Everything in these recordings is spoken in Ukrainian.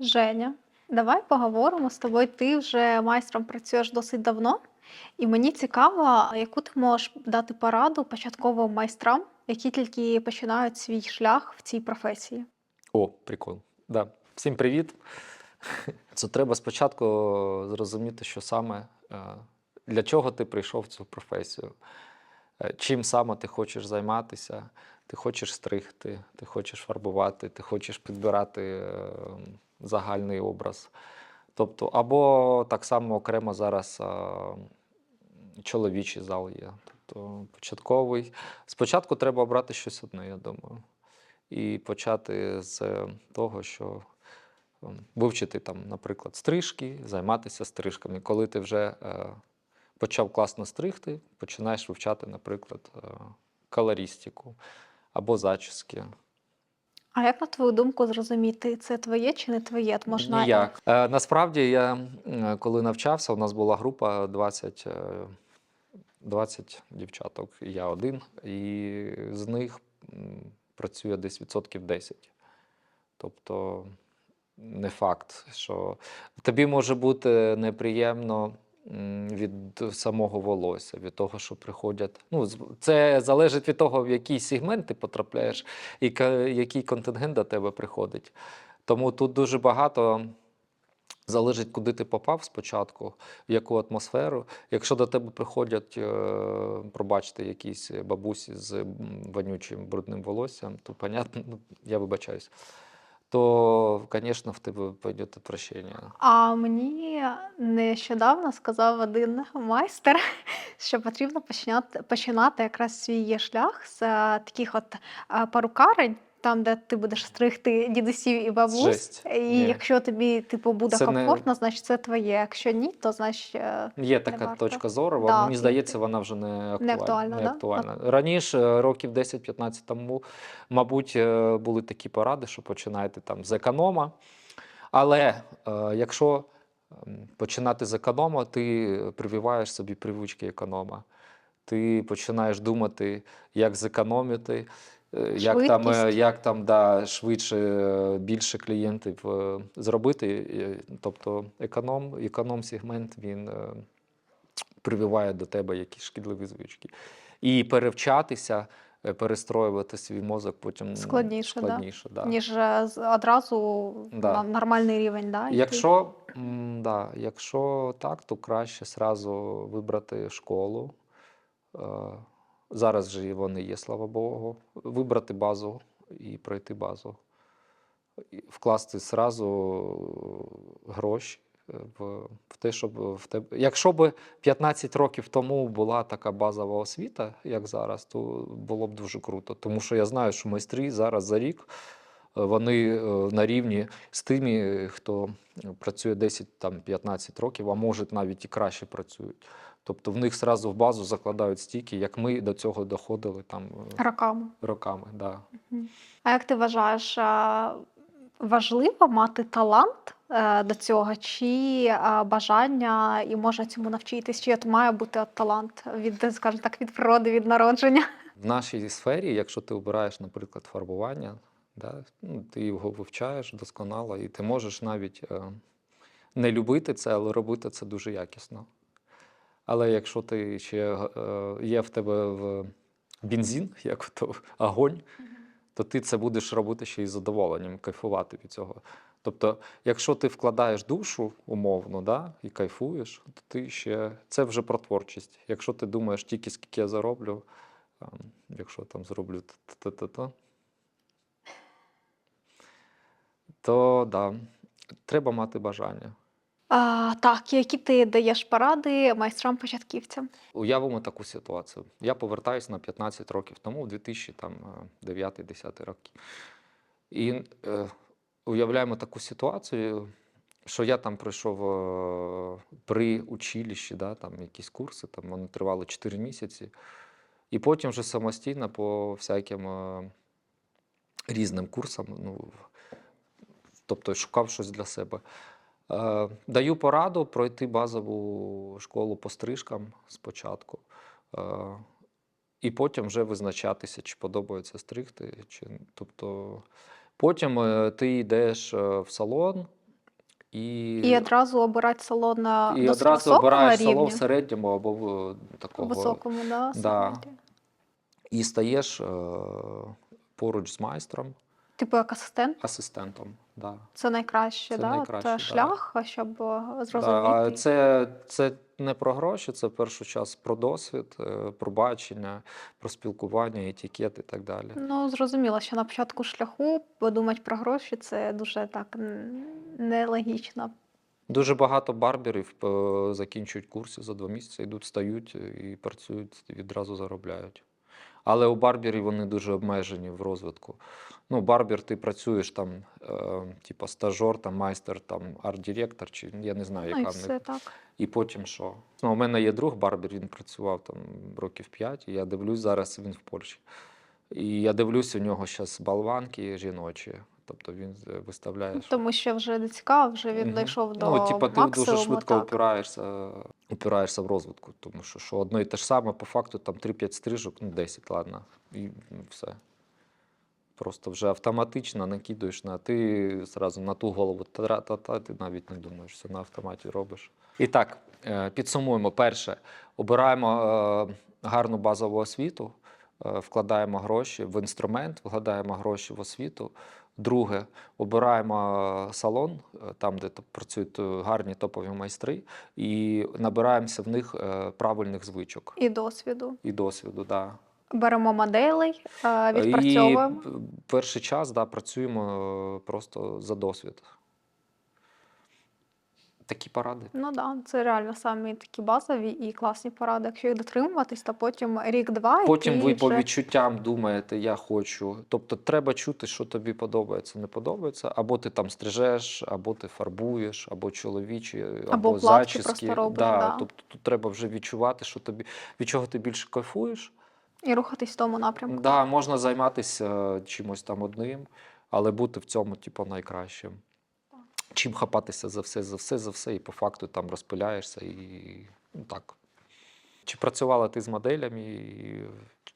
Женя, давай поговоримо з тобою. Ти вже майстром працюєш досить давно, і мені цікаво, яку ти можеш дати пораду початковим майстрам, які тільки починають свій шлях в цій професії. О, прикол. Да. Всім привіт. Це треба спочатку зрозуміти, що саме е, для чого ти прийшов в цю професію. Е, Чим саме ти хочеш займатися, ти хочеш стригти, ти хочеш фарбувати, ти хочеш підбирати е, загальний образ. Тобто, або так само окремо зараз е, чоловічий зал є. Тобто початковий. Спочатку треба обрати щось одне, я думаю. І почати з того, що ем, вивчити там, наприклад, стрижки, займатися стрижками. Коли ти вже е, почав класно стригти, починаєш вивчати, наприклад, е, колористику або зачіски. А як на твою думку зрозуміти, це твоє чи не твоє? Можна Ніяк. Е, насправді, я коли навчався, у нас була група 20, е, 20 дівчаток, я один, і з них працює десь відсотків 10. Тобто не факт, що тобі може бути неприємно від самого волосся, від того, що приходять. Ну, це залежить від того, в який сегмент ти потрапляєш і який контингент до тебе приходить. Тому тут дуже багато залежить, куди ти попав спочатку, в яку атмосферу. Якщо до тебе приходять, е, пробачте, якісь бабусі з вонючим брудним волоссям, то понятно, ну, я вибачаюсь, то, звісно, в тебе піде отвращення. А мені нещодавно сказав один майстер, що потрібно починати, починати якраз свій шлях з е, таких от е, парукарень, там, де ти будеш стригти дідусів і бабусь. Жесть. І Ні. якщо тобі типу буде Це не- комфортно, значить це твоє. Якщо ні, то значить е, Є така варто. точка зору, Да, мені і- здається, вона вже не актуальна. актуальна, не да? актуальна. Раніше, років 10-15 тому, мабуть, е, були такі поради, що починайте там з економа. Але е, якщо починати з економа, ти прививаєш собі привички економа. Ти починаєш думати, як зекономити, е, як там, е, як там да, швидше е, більше клієнтів зробити. Тобто економ, економ-сегмент він прививає до тебе якісь шкідливі звички. І перевчатися, перестроювати свій мозок потім Складніше, складніше да. ніж е, одразу Да. на нормальний рівень. Да. Якщо, да, якщо так, то краще сразу вибрати школу. Е, Зараз же вони є, слава Богу. Вибрати базу і пройти базу. Вкласти сразу гроші е, в, в те, щоб в тебе. Якщо б 15 років тому була така базова освіта, як зараз, то було б дуже круто. Тому що я знаю, що майстри зараз за рік е, вони е, на рівні з тими, хто працює 10-15 років, а може навіть і краще працюють. Тобто в них зразу в базу закладають стільки, як ми до цього доходили там е, роками. роками. Да. А як ти вважаєш, важливо мати талант е, до цього, чи бажання і можна цьому навчитись? Чи от має бути от талант від, скажімо так, від природи, від народження? В нашій сфері, якщо ти обираєш, наприклад, фарбування, да, ну, ти його вивчаєш досконало, і ти можеш навіть е, не любити це, але робити це дуже якісно. Але якщо ти ще е, є в тебе в бензин, як то огонь, то ти це будеш робити ще із задоволенням, кайфувати від цього. Тобто, якщо ти вкладаєш душу умовно, да, і кайфуєш, то ти ще це вже про творчість. Якщо ти думаєш тільки скільки я зароблю, якщо там зроблю та-та-та, то да, треба мати бажання. А, так, які ти даєш поради майстрам-початківцям? Уявимо таку ситуацію. Я повертаюся на 15 років тому, в 2009-10 роки. І е, уявляємо таку ситуацію, що я там пройшов е, при училищі, да, там якісь курси, там вони тривали 4 місяці. І потім вже самостійно по всяким е, різним курсам, ну, тобто шукав щось для себе. Е, Даю пораду пройти базову школу по стрижкам спочатку, е, і потім вже визначатися, чи подобається стригти. Чи... Тобто, потім е, ти йдеш в салон, І, І одразу обирати салон на і одразу обираєш рівня. салон в середньому або в такого. Високому, да, Да. І стаєш е, поруч з майстром, Типу як асистент. асистентом. Да. Це найкраще, Це да? найкраще, Та да. шлях, щоб е, Да, зрозуміти. це, це не про гроші, це в першу час про досвід, е, про бачення, про спілкування, етикет і так далі. Ну, зрозуміло, що на початку шляху подумати про гроші це дуже так нелогічно. Дуже багато барберів е, закінчують курси за два місяці, йдуть, стають і працюють, відразу заробляють. Але у барберів вони дуже обмежені в розвитку. Ну, барбер, ти працюєш там, е, типа стажор, там, майстер, там, арт-директор, чи я не знаю, Ну і яка все них. так. І потім що? Ну, у мене є друг барбер, він працював там років 5, і я дивлюсь, зараз він в Польщі. І я дивлюсь, у нього зараз болванки жіночі. Тобто він е, виставляє. Тому що вже не цікаво, вже він Мгм. дійшов до Ну, типа, ти максимуму. дуже швидко так. опираєшся, опираєшся в розвитку, тому що, що одно і те ж саме, по факту, там 3-5 стрижок, ну 10, ладно, і все. Просто вже автоматично накидуєш на ти зразу на ту голову та-та-та, ти навіть не думаєш, все на автоматі робиш. І так, е, підсумуємо. Перше, обираємо е, гарну базову освіту, е, вкладаємо гроші в інструмент, вкладаємо гроші в освіту. Друге, обираємо салон, там, де працюють гарні топові майстри, і набираємося в них правильних звичок І досвіду. і досвіду. Да. Беремо моделей, е, І відпрацьовуємо. перший час да, працюємо е, просто за досвід. Такі поради. Ну да, це реально самі такі базові і класні поради. Якщо їх дотримуватись, то потім рік-два і Потім ви по відчуттям думаєте, я хочу. Тобто треба чути, що тобі подобається, не подобається. Або ти там стрижеш, або ти фарбуєш, або чоловічі, або, Або зачіски. просто робиш, да, да. Тобто тут треба вже відчувати, що тобі від чого ти більше кайфуєш. І рухатись в тому напрямку. Да, можна займатися е, чимось там одним, але бути в цьому, типу, найкращим. Чим хапатися за все, за все, за все, і по факту там розпиляєшся і ну, так. Чи працювала ти з моделями, і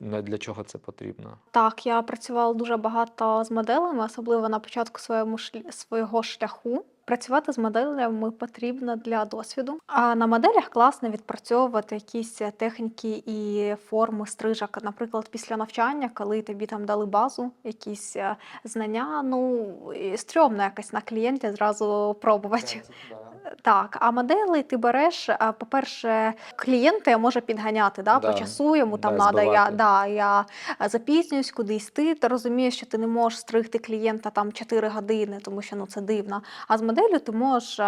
для чого це потрібно? Так, я працювала дуже багато з моделями, особливо на початку своєму шлі- свого шляху. Працювати з моделями потрібно для досвіду. А на моделях класно відпрацьовувати якісь техніки і форми стрижок. Наприклад, після навчання, коли тобі там дали базу, якісь е, знання, ну стрьомно якось на клієнті зразу пробувати. Так, а моделі ти береш, по-перше, клієнти може підганяти, да, Да, по часу йому там да, надо, я, да, я запізнююсь кудись, ти, ти розумієш, що ти не можеш стригти клієнта там 4 години, тому що ну, це дивно. А з моделлю ти можеш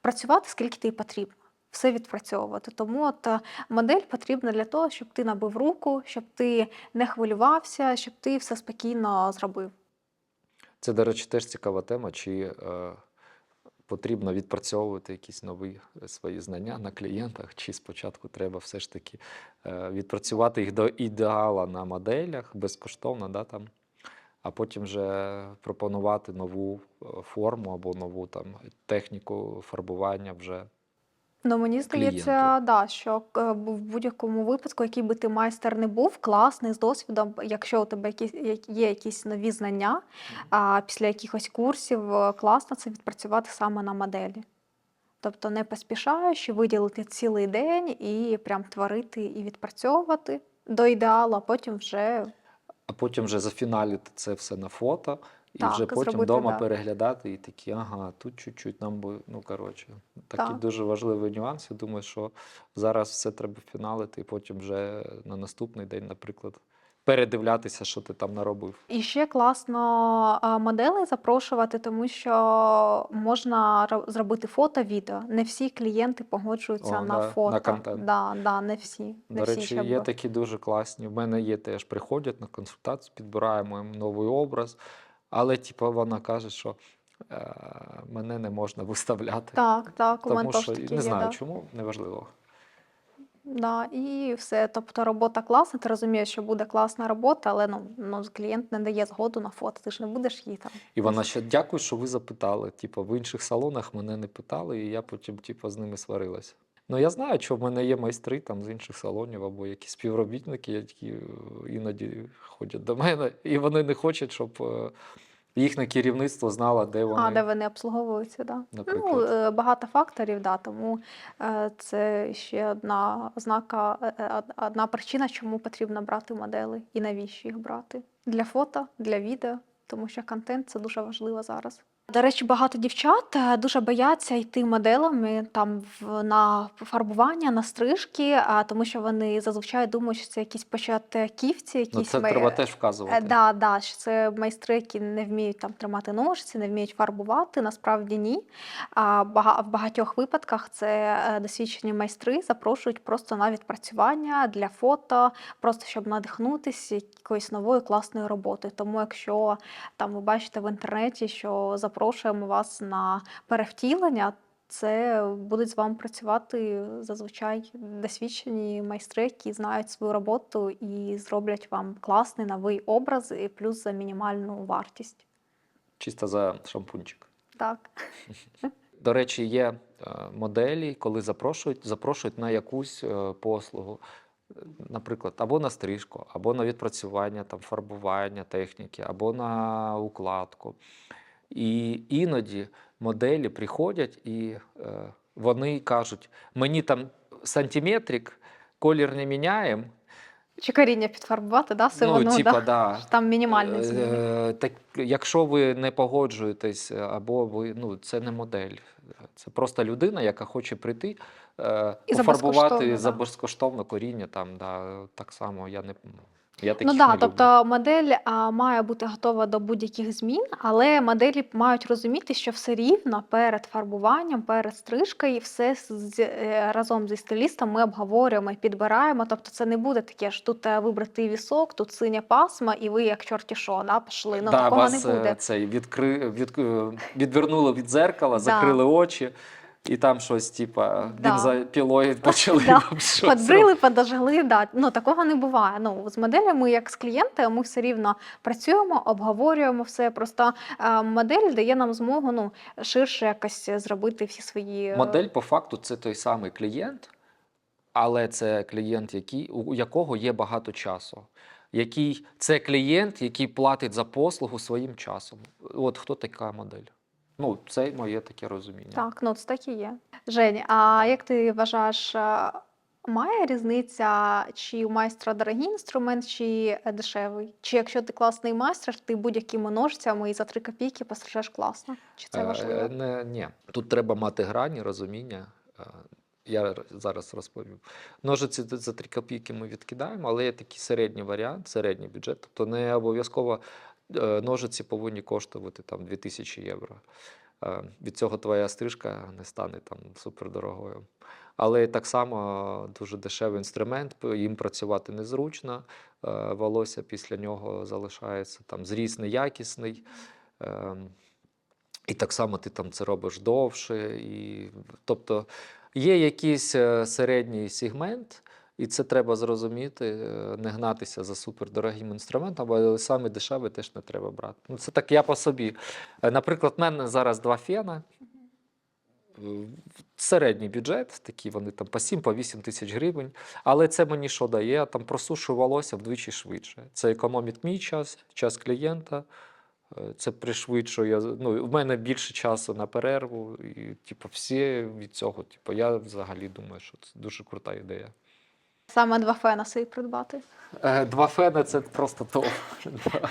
працювати скільки тобі потрібно. Все відпрацьовувати. Тому от модель потрібна для того, щоб ти набив руку, щоб ти не хвилювався, щоб ти все спокійно зробив. Це, до речі, теж цікава тема, чи е, потрібно відпрацьовувати якісь нові е, свої знання на клієнтах, чи спочатку треба все ж таки е, відпрацювати їх до ідеала на моделях безкоштовно, да, там, а потім вже пропонувати нову е, форму або нову там, техніку фарбування вже. Ну, мені здається, да, що е, в будь-якому випадку, який би ти майстер не був, класний з досвідом, якщо у тебе якісь як- є якісь нові знання, а після якихось курсів е, класно це відпрацювати саме на моделі. Тобто не поспішаючи, виділити цілий день і прям творити і відпрацьовувати до ідеалу, а потім вже А потім вже зафіналити це все на фото, і Так, вже потім вдома да. переглядати і такі, ага, тут чуть-чуть нам би, ну коротше, такий Так. дуже важливий нюанс. Я думаю, що зараз все треба фіналити, і потім вже на наступний день, наприклад, передивлятися, що ти там наробив. І ще класно а, моделей запрошувати, тому що можна зробити фото, відео. Не всі клієнти погоджуються О, на да, на фото. контент. Да, да, не всі. Не До всі, речі, є такі дуже класні. В мене є теж приходять на консультацію, підбираємо їм новий образ, але типу, вона каже, що е, мене не можна виставляти. Так, так, у мене Тому теж що такі не є. знаю да. чому, неважливо. Да, і все. Тобто робота класна, ти розумієш, що буде класна робота, але ну, ну клієнт не дає згоду на фото, ти ж не будеш її там. І вона ще дякую, що ви запитали. Типу, в інших салонах мене не питали, і я потім типу, з ними сварилася. Ну я знаю, що в мене є майстри там з інших салонів або якісь співробітники, які е, іноді ходять до мене, і вони не хочуть, щоб е, їхнє керівництво знало, де вони. А, де вони обслуговуються, да. Ну, Наприклад. е, багато факторів, да, тому це ще одна ознака, одна причина, чому потрібно брати модели і навіщо їх брати. Для фото, для відео, тому що контент це дуже важливо зараз. До речі, багато дівчат е, дуже бояться йти моделами там в, на фарбування, на стрижки, а, тому що вони зазвичай думають, що це якісь початківці, Ну, якісь це май- треба теж Е, вказувати. Да, да, що це майстри, які не вміють там тримати ножиці, не вміють фарбувати. Насправді ні. А в багатьох випадках це е, досвідчені майстри запрошують просто на відпрацювання для фото, просто щоб надихнутися якоюсь новою класною роботою. Тому, якщо там ви бачите в інтернеті, що запрошуємо вас на перевтілення. Це будуть з вами працювати зазвичай досвідчені майстри, які знають свою роботу і зроблять вам класний новий образ, і плюс за мінімальну вартість. Чисто за шампунчик. Так. До речі, є е, моделі, коли запрошують, запрошують на якусь е, послугу, Е, наприклад, або на стрижку, або на відпрацювання там, фарбування техніки, або на укладку. І іноді моделі приходять і е, вони кажуть: мені там сантиметрик, колір не міняємо. Чи коріння підфарбувати, да, сивину, ну, типа, да? да. Там мінімальний змін. Е, Так, якщо ви не погоджуєтесь, е, або ви ну це не модель, це просто людина, яка хоче прийти, е, І за пофарбувати безкоштовно, за безкоштовно коріння. Там да, так само я не я таких Ну не да, люблю. тобто модель а, має бути готова до будь-яких змін, але моделі мають розуміти, що все рівно перед фарбуванням, перед стрижкою, все з, е, разом зі стилістом ми обговорюємо і підбираємо. Тобто це не буде таке ж тут е, вибрати вісок, тут синя пасма, і ви як чорті що, да, пішли. Ну да, такого вас не буде. е, цей відкри, від, відвернули від дзеркала, Да. закрили очі, і там щось, типа, Да. бензопілою почали Да. там щось Подбрили, подожгли, да. Ну такого не буває. Ну з моделями, як з клієнтами, ми все рівно працюємо, обговорюємо все. Просто е, модель дає нам змогу ну ширше якось зробити всі свої е, Модель по факту це той самий клієнт, але це клієнт, який, у якого є багато часу. Який, це клієнт, який платить за послугу своїм часом. От хто така модель? Ну, це моє таке розуміння. Так, ну це так і є. Жень, а як ти вважаєш, е, має різниця, чи у майстра дорогий інструмент, чи е, дешевий? Чи якщо ти класний майстер, ти будь-якими ножицями і за три копійки пострижеш класно? Чи це Е, важливо? Не, ні. Тут треба мати грані, розуміння. Я зараз розповім. Ножиці за 3 копійки ми відкидаємо, але є такий середній варіант, середній бюджет. Тобто не обов'язково ножиці повинні коштувати там 2000 євро. Е, Від цього твоя стрижка не стане там супердорогою. Але так само дуже дешевий інструмент, їм працювати незручно. е, Волосся після нього залишається там зріст неякісний. Ем, і так само ти там це робиш довше. І, тобто є якийсь е, середній сегмент, і це треба зрозуміти, е, не гнатися за супердорогим інструментом, але саме дешевий теж не треба брати. Ну, це так я по собі. Е, Наприклад, в мене зараз два фена. Середній бюджет, такі вони там по 7 по 8 тисяч гривень. Але це мені що дає? Там просушую волосся вдвічі швидше. Це економить мій час, час клієнта. Е, Це пришвидшує. Ну, в мене більше часу на перерву, і типу, всі від цього. Типу, я взагалі думаю, що це дуже крута ідея. Саме два фена собі придбати. Е, Два фена це просто то. Да.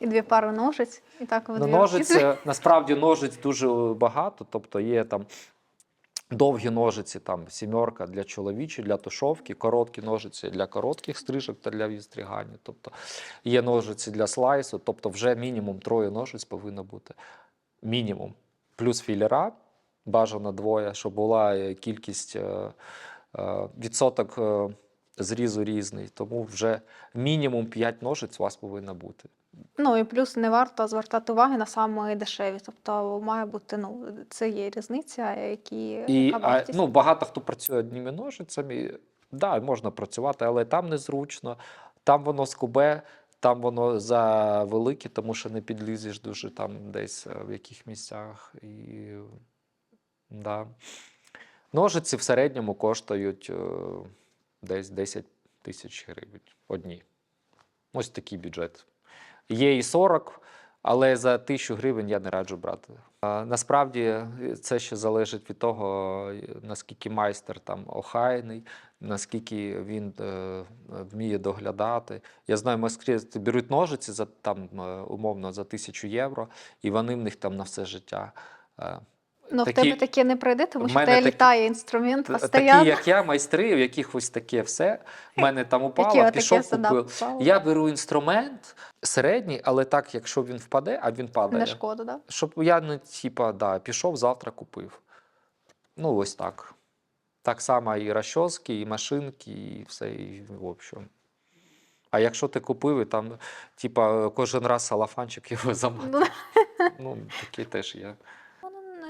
І дві пари ножиць, і так ви Ну, дві ножиць, руки. е, насправді ножиць дуже багато, тобто є там. Довгі ножиці, там сімерка для чоловічої, для тушовки, короткі ножиці для коротких стрижок та для відстригання. Тобто є ножиці для слайсу, тобто вже мінімум троє ножиць повинно бути. Мінімум. Плюс філера, бажано двоє, щоб була е, кількість е, е, відсоток е, зрізу різний. Тому вже мінімум 5 ножиць у вас повинно бути. Ну і плюс не варто звертати уваги на саме дешеві. Тобто має бути, ну, це є різниця, які І а, ну, багато хто працює одніми ножицями. Да, можна працювати, але там незручно, там воно скубе, там воно за велике, тому що не підлізеш дуже там десь е, в яких місцях. І, да. Ножиці в середньому коштують е, десь 10 тисяч гривень одні. Ось такий бюджет. Є і 40, Але за тисячу гривень я не раджу брати. Насправді е, це ще залежить від того, е, наскільки майстер там охайний, наскільки він е, вміє доглядати. Я знаю, майстри беруть ножиці за там е, умовно за тисячу євро, і вони в них там на все життя. Ну, Такі- в тебе таке не пройде, тому що в тебе такі- літає інструмент постійно. Такі, як я, майстри, у яких ось таке все. В мене там упало, Які пішов, купив. Я беру інструмент середній, але так, якщо він впаде, а він падає. Не шкода, да? Щоб я не типа, да, пішов, завтра купив. Ну, ось так. Так само і розчоски, і машинки, і все, і в общем. А якщо ти купив, і там, типа, кожен раз салафанчик його замати. Ну, Ну, такі теж є.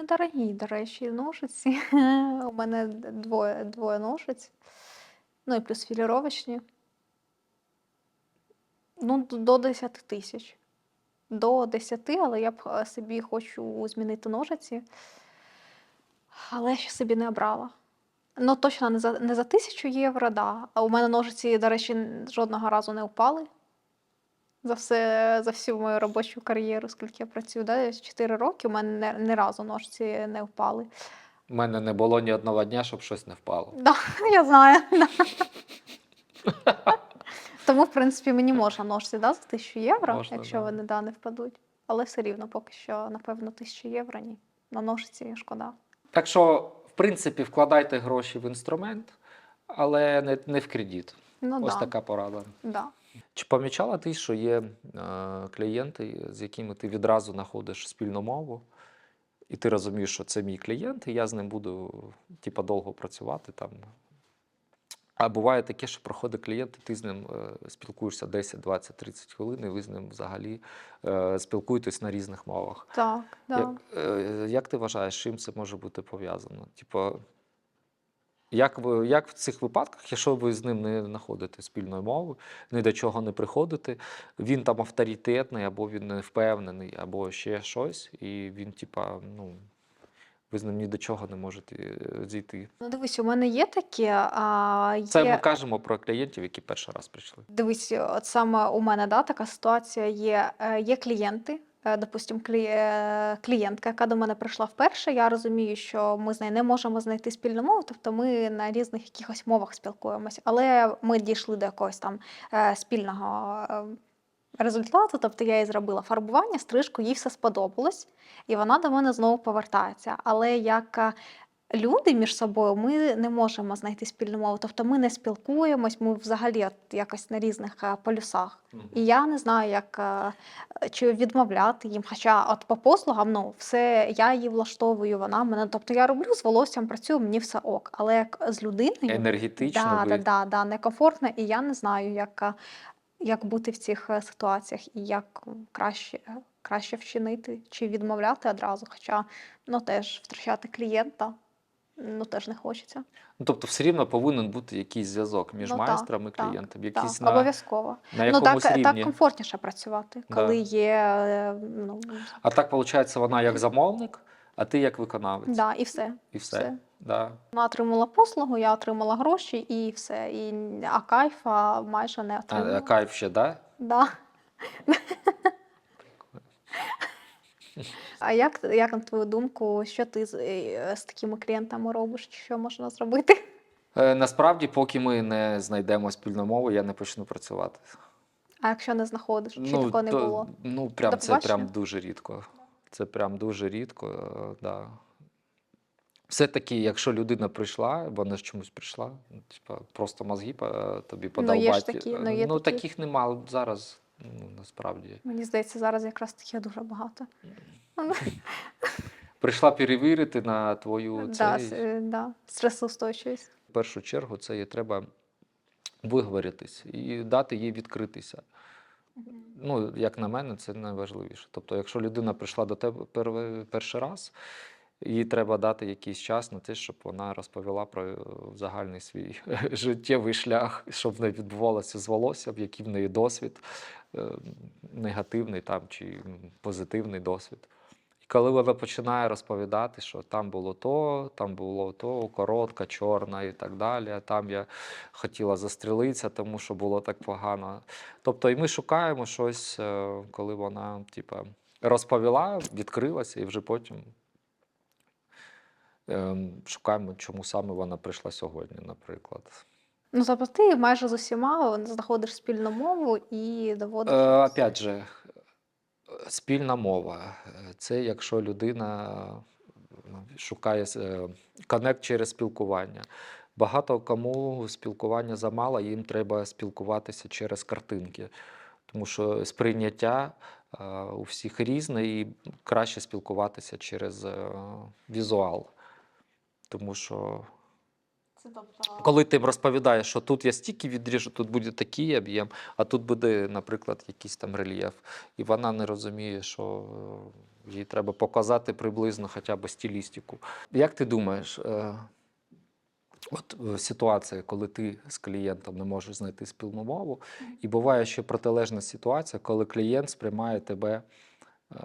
Вони недорогі, до речі, ножиці. У мене двоє, двоє ножиць. Ну і плюс філіровочні. Ну, до 10 тисяч. До 10, але я б е, собі хочу змінити ножиці. Але ще собі не обрала. Ну, точно не за, не за тисячу євро, да. А у мене ножиці, до речі, жодного разу не впали. За все, за всю мою робочу кар'єру, скільки я працюю, да, 4 роки, у мене не, ні разу ножиці не впали. У мене не було ні одного дня, щоб щось не впало. Да, я знаю. Тому, в принципі, мені можна ножиці да, за 1000 євро, Можна, якщо да. вони да, не впадуть. Але все рівно, поки що, напевно, 1000 євро ні. На ножиці шкода. Так що, в принципі, вкладайте гроші в інструмент, але не, не в кредит. Ну Ось да, така порада. да. Чи помічала ти, що є е, клієнти, з якими ти відразу знаходиш спільну мову, і ти розумієш, що це мій клієнт, і я з ним буду типа, довго працювати там. А буває таке, що проходить клієнт, і ти з ним е, спілкуєшся 10, 20, 30 хвилин, і ви з ним взагалі е, спілкуєтесь на різних мовах. Так, да. Як, як ти вважаєш, чим це може бути пов'язано? Типу, як, ви, як в цих випадках, якщо ви з ним не знаходите спільної мови, ні до чого не приходите, він там авторитетний, або він не впевнений, або ще щось, і він, типа, ну, ви з ним ні до чого не можете е, зійти. Ну, дивись, у мене є таке. А, є... Це ми кажемо про клієнтів, які перший раз прийшли. Дивись, от саме у мене да, така ситуація є. Е, Є клієнти, допустим, е, клієнтка, яка до мене прийшла вперше. Я розумію, що ми з нею не можемо знайти спільну мову, тобто ми на різних якихось мовах спілкуємося. Але ми дійшли до якогось там е, спільного. е, Результату, тобто я їй зробила фарбування, стрижку, їй все сподобалось, і вона до мене знову повертається. Але як е, люди між собою ми не можемо знайти спільну мову. Тобто ми не спілкуємось, ми взагалі от якось на різних е, полюсах. І я не знаю, як е, чи відмовляти їм. Хоча от по послугам, ну все я її влаштовую, вона мене. Тобто я роблю з волоссям, працюю, мені все ок. Але як з людиною Енергетично да, да, да, да, некомфортно, і я не знаю, як, е, як бути в цих ситуаціях і як краще, краще вчинити, чи відмовляти одразу. Хоча ну теж втрачати клієнта ну теж не хочеться. Ну, тобто, все рівно повинен бути якийсь зв'язок між Ну, майстром і клієнтом, Так, на, обов'язково. на Ну так, якомусь так комфортніше працювати, Да. коли є е, ну, А так, виходить, вона як замовник, а ти як виконавець. да, і все. І все. все. Да. Вона отримала послугу, я отримала гроші і все. І, а кайфа майже не А, отримала. а кайф ще, да? Да. А як, як на твою думку, що ти з, е, з такими клієнтами робиш? Що можна зробити? Е, насправді, поки ми не знайдемо спільну мову, я не почну працювати. А якщо не знаходиш, чи такого не то- було? Ну, прям До це прям дуже рідко. Це прям дуже рідко, е, да. Все-таки, якщо людина прийшла, вона ж чомусь прийшла, ну, типа, просто мозги по- тобі Ну, є ж такі, ну, є такі. таких нема зараз, ну, насправді. Мені здається, зараз якраз таких дуже багато. Прийшла перевірити на твою Да, цей. е, да. Стресоустойчивість. В першу чергу це їй треба виговоритись і дати їй відкритися. Ну, як на мене, це найважливіше. Тобто, якщо людина прийшла до тебе перший раз, їй треба дати якийсь час на те, щоб вона розповіла про е, загальний свій життєвий шлях, що в неї відбувалося з волоссям, який в неї досвід, е, негативний там чи позитивний досвід. І коли вона починає розповідати, що там було то, там було то, коротка, чорна і так далі, там я хотіла застрілитися, тому що було так погано. Тобто, і ми шукаємо щось, е, коли вона, типа, розповіла, відкрилася, і вже потім шукаємо, чому саме вона прийшла сьогодні, наприклад. Ну, тобто ти майже з усіма знаходиш спільну мову і доводиш. Е, опять же, е, спільна мова. Е, Це якщо людина шукає е, коннект через спілкування. Багато кому спілкування замало, їм треба спілкуватися через картинки, тому що сприйняття е, у всіх різне і краще спілкуватися через е, візуал. Тому що Це тобто... коли ти розповідаєш, що тут я стільки відріжу, тут буде такий об'єм, а тут буде, наприклад, якийсь там рельєф, і вона не розуміє, що е, їй треба показати приблизно хоча б стилістику. Як ти думаєш, е, от е, ситуація, коли ти з клієнтом не можеш знайти спільну мову, і буває ще протилежна ситуація, коли клієнт сприймає тебе е,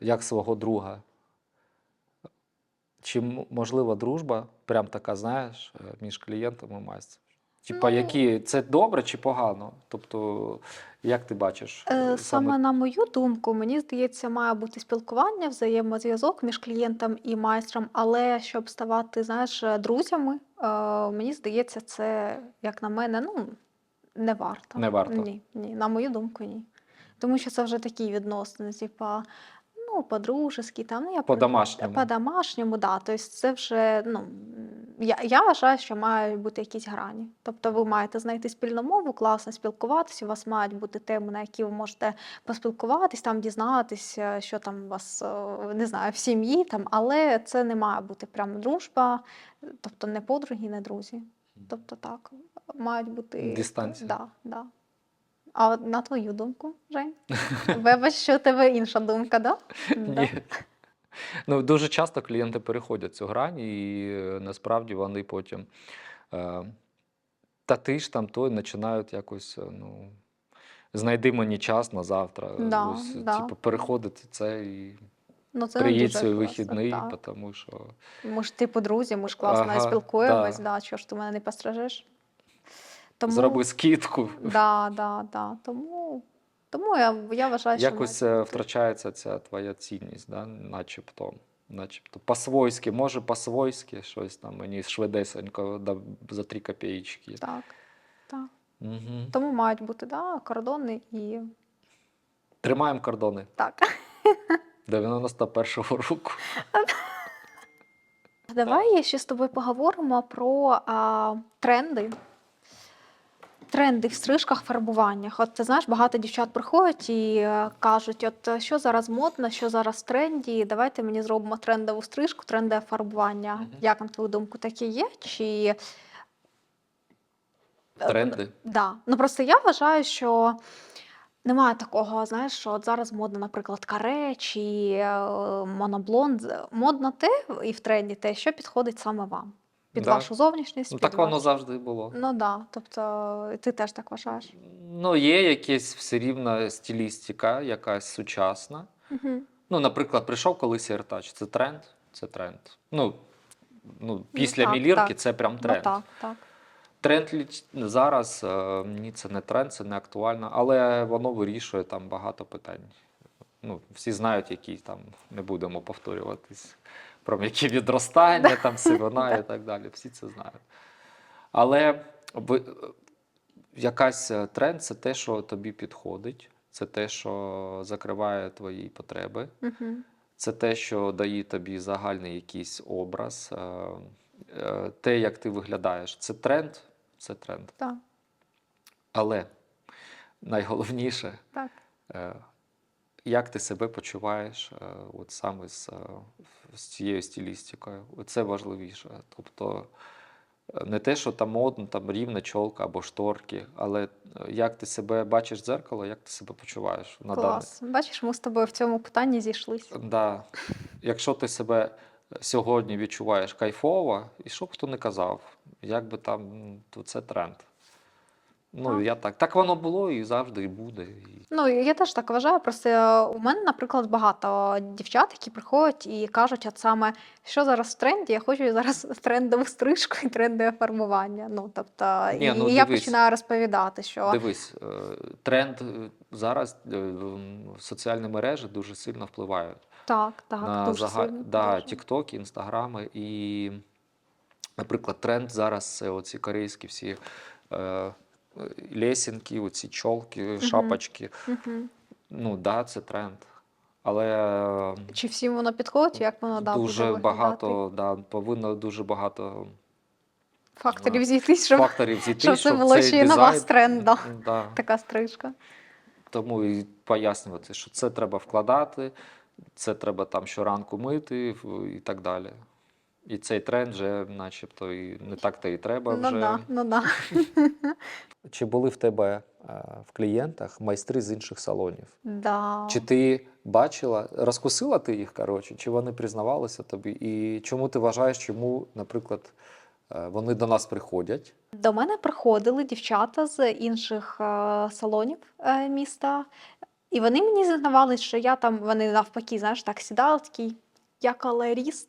як свого друга. Чи можлива дружба, прям така, знаєш, е, між клієнтом і майстром? Типа, Ну- які це добре чи погано? Тобто, як ти бачиш? Е, е, Саме на мою думку, мені здається, має бути спілкування, взаємозв'язок між клієнтом і майстром, але щоб ставати, знаєш, друзями, е, мені здається, це, як на мене, ну, не варто. Не варто. Ні, ні, на мою думку, ні. Тому що це вже такі відносини, типа, ну, по-дружески, там, ну, я По-домашньому. По-домашньому, да. Тобто це вже, ну, я, я вважаю, що мають бути якісь грані. Тобто ви маєте знайти спільну мову, класно спілкуватися, у вас мають бути теми, на які ви можете поспілкуватись, там дізнатися, що там у вас, е, не знаю, в сім'ї, там, але це не має бути прям дружба, тобто не подруги, не друзі. Тобто так, мають бути Дистанція. Да, да. А от на твою думку, Жень? Вибач, що у тебе інша думка, да? Ні. Ну, дуже часто клієнти переходять цю грань, і е, насправді вони потім. Е, та ти ж там той починають якось. е, Ну, знайди мені час на завтра. Да, Ось, да. Типу, переходити це і Ну, це приїдь свій вихідний, тому що. Ми ж типу друзі, ми ж класно Ага, спілкуємось, да. да. чого ж ти мене не постражеш? Тому, Зроби скидку. Да, да, да. Тому, тому я, я вважаю, що Якось має е, втрачається ця твоя цінність, да? начебто. Начебто по-свойськи, може по-свойськи щось там мені швидесенько да, за 3 копійки. Так, так. Угу. Тому мають бути да, кордони і Тримаємо кордони так. 91-го року. Давай ще з тобою поговоримо про а, тренди. Тренди в стрижках, фарбуваннях. От ти знаєш, багато дівчат приходять і е, кажуть: от е, що зараз модно, що зараз в тренді, давайте мені зробимо трендову стрижку, трендове фарбування. Мгм. Як на твою думку, таке є? Чи Е, Тренди. Да. Ну просто я вважаю, що немає такого, знаєш, що от зараз модно, наприклад, каре чи моноблонд. Модно те і в тренді те, що підходить саме вам. Під Да. вашу зовнішність. Ну, під так воно ваш- завжди було. Ну так, да. тобто ти теж так вважаєш. Ну, є якась все рівно стилістика, якась сучасна. Угу. Ну, наприклад, прийшов колись AirTouch. Це тренд. Це тренд. Ну, ну після так, мілірки так. це прям Ну тренд. так, так. Тренд зараз е, ні, це не тренд, це не актуально, але воно вирішує там багато питань. Ну, всі знають, які там не будемо повторюватись, про м'які відростання, там сивина і так далі. Всі це знають. Але якась е, тренд це те, що тобі підходить, це те, що закриває твої потреби. Це те, що дає тобі загальний якийсь образ, е, е, те, як ти виглядаєш. Це тренд, це тренд. Так, Але найголовніше, так. як ти себе почуваєш от саме з, з цією стилістикою. Це важливіше. Тобто е, не те, що там модно, там рівна чолка або шторки, але е, як ти себе бачиш в дзеркало, як ти себе почуваєш на даний Бачиш, ми з тобою в цьому питанні зійшлися. Да. Якщо ти себе сьогодні відчуваєш кайфово, і що б хто не казав, як би там, то це тренд. Ну, я так. Так воно було і завжди і буде. Ну, я теж так вважаю. Просто е, у мене, наприклад, багато дівчат, які приходять і кажуть, от саме, що зараз в тренді, я хочу зараз трендову стрижку і трендове фарбування. Ну, тобто, Ні, і ну, я дивись. починаю розповідати, що Дивись, е, тренд е, зараз м, соціальні мережі дуже сильно впливають так, так, на дуже зага... сильно. да. TikTok, інстаграми. І, наприклад, тренд зараз це оці корейські всі лесінки, оці чолки, шапочки. Ну, да, це тренд. Але е, Чи всім воно підходить, як воно да, дуже виглядати? багато, да, повинно дуже багато факторів зійтись, щоб факторів зійти, щоб це було ще й на вас трендом. Да, така стрижка. Тому і пояснювати, що це треба вкладати, це треба там щоранку мити і так далі. І цей тренд вже, начебто, і не так то і треба Ну вже. да, ну да. Чи були в тебе е, в клієнтах майстри з інших салонів? да. Чи ти бачила, розкусила ти їх, коротше, чи вони признавалися тобі? І чому ти вважаєш, чому, наприклад, е, вони до нас приходять? До мене приходили дівчата з інших е, салонів е, міста, і вони мені зізнавалися, що я там, вони навпаки, знаєш, так сідали, такий, я калоріст.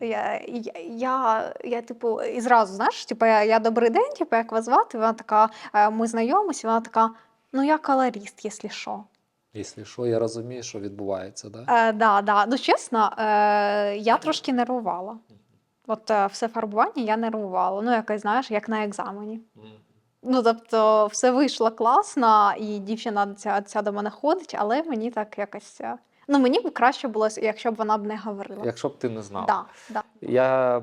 Я, я, я, я, типу, і зразу, знаєш, типу, я, я добрий день, типу, як вас звати? Вона така, е, ми знайомимося, вона така, ну я калоріст, якщо що. Якщо що, я розумію, що відбувається, да? Е, да, да. Ну, чесно, е, я трошки нервувала. От е, все фарбування я нервувала. Ну, якось, знаєш, як на екзамені. Ну, тобто, все вийшло класно, і дівчина ця, ця до мене ходить, але мені так якось. е, Ну, мені б краще було, якщо б вона б не говорила. Якщо б ти не знала. Да, да. Я е,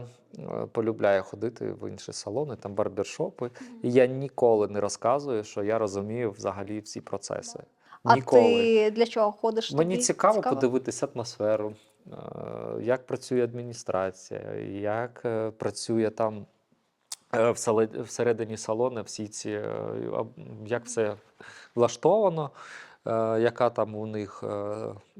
полюбляю ходити в інші салони, там барбершопи, і я ніколи не розказую, що я розумію взагалі всі процеси. А Ніколи. ти для чого ходиш? Мені тобі цікаво, подивитися атмосферу, е, як працює адміністрація, як е, працює там всередині салону всі ці, як все влаштовано, яка там у них, е,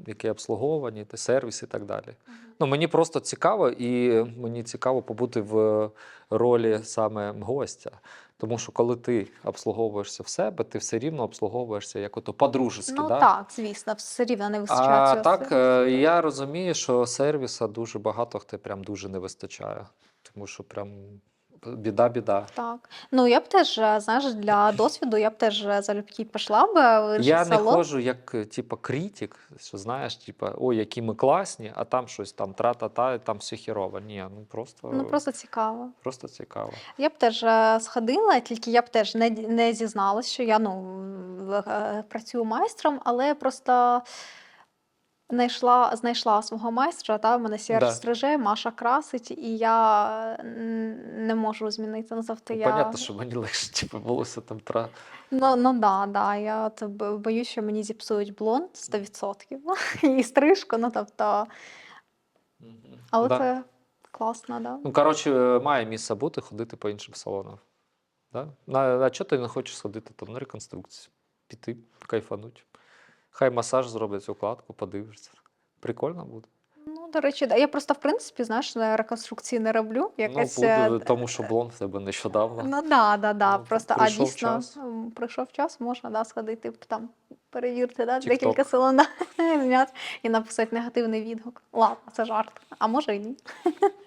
яке обслуговування, сервіс і так далі. Ну, мені просто цікаво, і мені цікаво побути в ролі саме гостя. Тому що коли ти обслуговуєшся в себе, ти все рівно обслуговуєшся як ото по-дружески. Ну да? так, звісно, все рівно не вистачає А цього так, сервісу. е, я розумію, що сервіса дуже багато хто прям дуже не вистачає. Тому що прям біда-біда. Так. Ну, я б теж, е, знаєш, для досвіду я б теж е, залюбки пішла б е, Я не салон. ходжу як типа критик, що знаєш, типа, ой, які ми класні, а там щось там тра-та-та, там все хірово. Ні, ну просто, Ну, просто цікаво. просто цікаво. Я б теж сходила, тільки я б теж не, не зізналась, що я ну, працюю майстром, але просто знайшла, знайшла свого майстра, та в мене Серж Да. стриже, Маша красить, і я не можу змінити. Ну, тобто Ну, я... Понятно, що мені легше, типу, волосся там тра. Ну, ну да, да. Я от боюсь, що мені зіпсують блонд 100% і стрижку, ну тобто, але Да. це класно, да. Ну, коротше, має місце бути ходити по іншим салонам. Да? На, а чого ти не хочеш сходити там на реконструкцію? Піти, кайфануть. Хай масаж зроблять укладку, подивишся. Прикольно буде. Ну, до речі, да. Я просто, в принципі, знаєш, на реконструкції не роблю. Якась, ну, е, буде, тому що блонд в тебе нещодавно. Ну да, да, да. Ну, Просто а дійсно час. прийшов час, можна да, сходити там, перевірити, да, декілька салон да, зняти і написати негативний відгук. Ладно, це жарт. А може і ні.